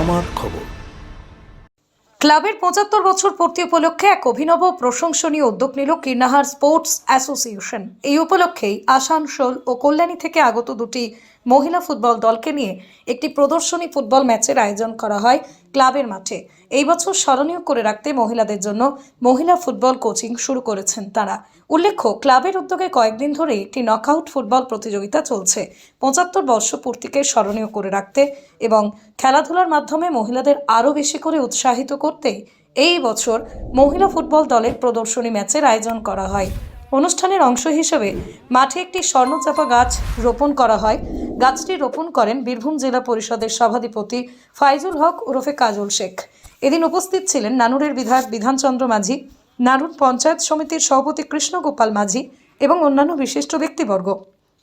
আমার খবর। ক্লাবের পঁচাত্তর বছর পূর্তি উপলক্ষে এক অভিনব প্রশংসনীয় উদ্যোগ নিল কীর্ণাহার স্পোর্টস অ্যাসোসিয়েশন। এই উপলক্ষেই আসানসোল ও কল্যাণী থেকে আগত দুটি মহিলা ফুটবল দলকে নিয়ে একটি প্রদর্শনী ফুটবল ম্যাচের আয়োজন করা হয় ক্লাবের মাঠে। এই বছর স্মরণীয় করে রাখতে মহিলাদের জন্য মহিলা ফুটবল কোচিং শুরু করেছেন তারা। উল্লেখ্য, ক্লাবের উদ্যোগে কয়েকদিন ধরে একটি নকআউট ফুটবল প্রতিযোগিতা চলছে। পঁচাত্তর বর্ষ পূর্তিকে স্মরণীয় করে রাখতে এবং খেলাধুলার মাধ্যমে মহিলাদের আরও বেশি করে উৎসাহিত করতে এই বছর মহিলা ফুটবল দলের প্রদর্শনী ম্যাচের আয়োজন করা হয়। অনুষ্ঠানের অংশ হিসেবে মাঠে একটি স্বর্ণচাপা গাছ রোপণ করা হয়। গাছটি রোপণ করেন বীরভূম জেলা পরিষদের সভাধিপতি ফাইজুল হক ওরফে কাজল শেখ। এদিন উপস্থিত ছিলেন নানুরের বিধায়ক বিধানচন্দ্র মাঝি, নানুর পঞ্চায়েত সমিতির সভাপতি কৃষ্ণগোপাল মাঝি এবং অন্যান্য বিশিষ্ট ব্যক্তিবর্গ।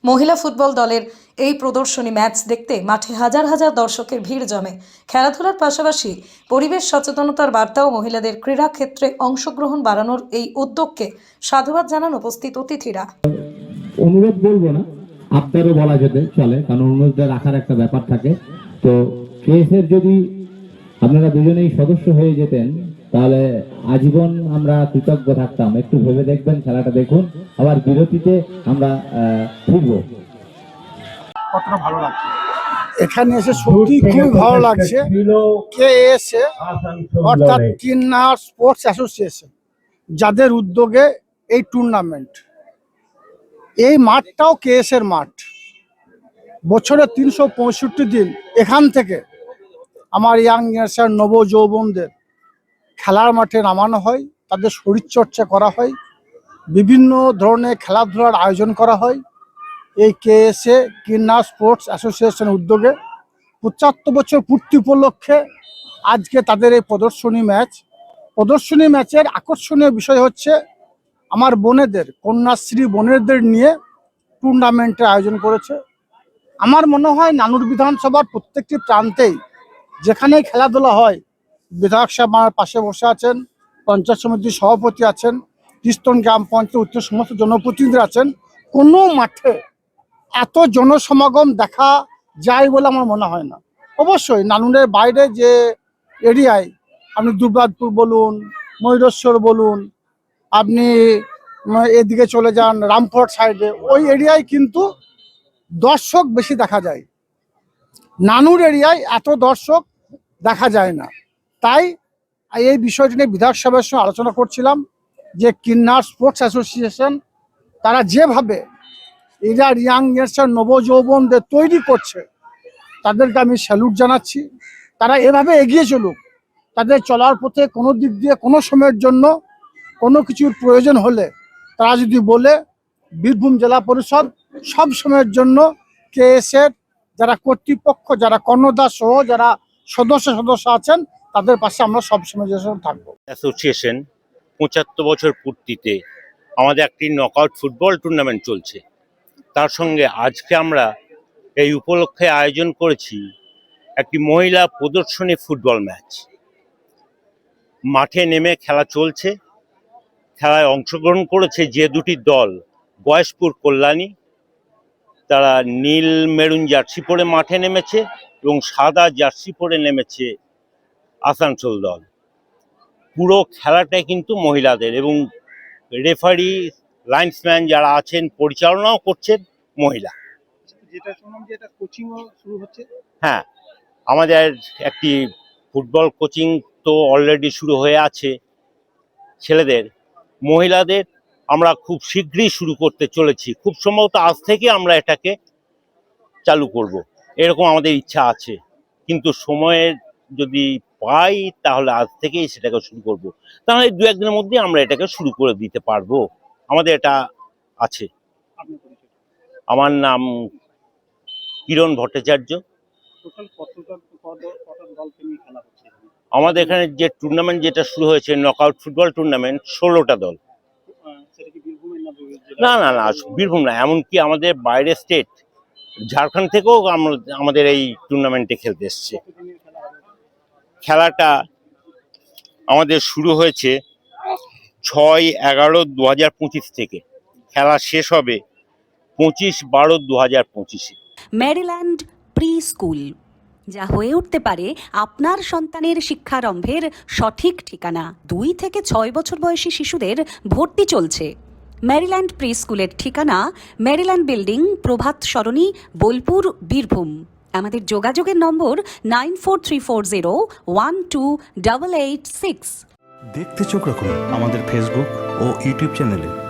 মহিলা ফুটবল দলের এই প্রদর্শনী ম্যাচ দেখতে মাঠে হাজার হাজার দর্শকের ভিড় জমে। খেলাধুলার পাশাপাশি পরিবেশ সচেতনতার বার্তাও মহিলাদের ক্রীড়া ক্ষেত্রে অংশগ্রহণ বাড়ানোর এই উদ্যোগকে সাধুবাদ জানান উপস্থিত অতিথিরা। অনুরোধ বলব না আপনারও বলা যেতে চলে কারণ অনুরোধটা রাখার একটা ব্যাপার থাকে। তো কেসের যদি আপনারা দুজনেই সদস্য হয়ে যেতেন তাহলে আজীবন আমরা কৃতজ্ঞ থাকতাম। একটু ভেবে দেখবেন খেলাটা দেখুন। আবার বিরতিতে আমরা ফিরবো। কতটা ভালো লাগছে? এখানে এসে সত্যি খুবই ভালো লাগছে। কে এসে অর্থাৎ কিন্নার স্পোর্টস অ্যাসোসিয়েশন যাদের উদ্যোগে এই টুর্নামেন্ট। এই মাঠটাও কেএস এর মাঠ। বছরে তিনশো পঁয়ষট্টি দিন এখান থেকে আমার ইয়াং জেনারেশন নব যৌবনদের খেলার মাঠে নামানো হয়, তাদের শরীরচর্চা করা হয়, বিভিন্ন ধরনের খেলাধুলার আয়োজন করা হয়। এই কেএসএ কিন্না স্পোর্টস অ্যাসোসিয়েশন উদ্যোগে পঁচাত্তর বছর পূর্তি উপলক্ষে আজকে তাদের এই প্রদর্শনী ম্যাচ। প্রদর্শনী ম্যাচের আকর্ষণীয় বিষয় হচ্ছে আমার বোনেদের, কন্যাশ্রী বোনেদের নিয়ে টুর্নামেন্টের আয়োজন করেছে। আমার মনে হয় নানুর বিধানসভার প্রত্যেকটি প্রান্তেই যেখানেই খেলাধুলা হয়, বিধায়ক সাহেব আমার পাশে বসে আছেন, পঞ্চায়েত সমিতির সভাপতি আছেন কৃষ্টন গ্রাম পঞ্চায়েত উত্তর সমস্ত জনপ্রতিনিধি আছেন, কোনো মাঠে এত জনসমাগম দেখা যায় বলে আমার মনে হয় না। অবশ্যই নানুনের বাইরে যে এরিয়ায়, আপনি দুর্গাপুর বলুন, ময়ূরেশ্বর বলুন আপনি এদিকে চলে যান রামপুরহাট সাইডে, ওই এরিয়ায় কিন্তু দর্শক বেশি দেখা যায়। নানুর এরিয়ায় এত দর্শক দেখা যায় না। তাই এই বিষয়টি নিয়ে বিধায়ক সাহেবের সঙ্গে আলোচনা করছিলাম যে কিন্নার স্পোর্টস অ্যাসোসিয়েশন তারা যেভাবে এরা ইয়াং জেনারেশন নবযৌবনদের তৈরি করছে, তাদেরকে আমি স্যালুট জানাচ্ছি। তারা এভাবে এগিয়ে চলুক, তাদের চলার পথে কোনো দিক দিয়ে কোনো সময়ের জন্য কোনো কিছুর প্রয়োজন হলে তারা যদি বলে, বীরভূম জেলা পরিষদ সব সময়ের জন্য কেএসের যারা কর্তৃপক্ষ, যারা কর্ণদাস সহ যারা সদস্য সদস্য আছেন, তাদের পাশে আমরা সবসময় থাকব। অ্যাসোসিয়েশন পঁচাত্তর বছর পূর্তিতে আমাদের একটি নকআউট ফুটবল টুর্নামেন্ট চলছে। তার সঙ্গে আজকে আমরা এই উপলক্ষে আয়োজন করেছি একটি মহিলা প্রদর্শনী ফুটবল ম্যাচ মাঠে নেমে খেলা চলছে। খেলায় অংশগ্রহণ করেছে যে দুটি দল গয়েশপুর কল্যাণী তারা নীল মেরুন জার্সি পরে মাঠে নেমেছে এবং সাদা জার্সি পরে নেমেছে আসানসোল দল। পুরো খেলাটাই কিন্তু মহিলাদের এবং রেফারি লাইন্সম্যান যারা আছেন পরিচালনাও করছেন মহিলা। যেটা শুনলাম যে এটা কোচিংও শুরু হচ্ছে। হ্যাঁ আমাদের একটি ফুটবল কোচিং তো অলরেডি শুরু হয়ে আছে ছেলেদের। মহিলাদের আমরা খুব শীঘ্রই শুরু করতে চলেছি। খুব সম্ভবত আজ থেকে আমরা এটাকে চালু করব। এরকম আমাদের ইচ্ছা আছে। কিন্তু সময়ের যদি পাই, তাহলে আজ থেকেই সেটাকে শুরু করব। তাহলে দু একদিনের মধ্যে আমরা এটাকে শুরু করে দিতে পারব। আমাদের এটা আছে। আমার নাম কিরণ ভট্টাচার্য? আমাদের এখানে যে টুর্নামেন্ট যেটা শুরু হয়েছে নকআউট ফুটবল টুর্নামেন্ট ষোলোটা দল। না না না, বীরভূম না, এমনকি আমাদের বাইরের স্টেট ঝাড়খণ্ড থেকেও আমাদের এই টুর্নামেন্টে খেলতে এসছে। খেলাটা আমাদের শুরু হয়েছে ছয় এগারো দু হাজার পঁচিশ থেকে। খেলা শেষ হবে পঁচিশ বারো দু হাজার পঁচিশে। ম্যারিল্যান্ড প্রি স্কুল যা হয়ে উঠতে পারে আপনার সন্তানের শিক্ষারম্ভের সঠিক ঠিকানা। দুই থেকে ছয় বছর বয়সী শিশুদের ভর্তি চলছে। ম্যারিল্যান্ড প্রি স্কুলের ঠিকানা, ম্যারিল্যান্ড বিল্ডিং, প্রভাত সরণি, বোলপুর, বীরভূম। আমাদের যোগাযোগের নম্বর nine four three four zero one two double eight six. দেখতে চোখ রাখুন আমাদের ফেসবুক ও ইউটিউব চ্যানেলে।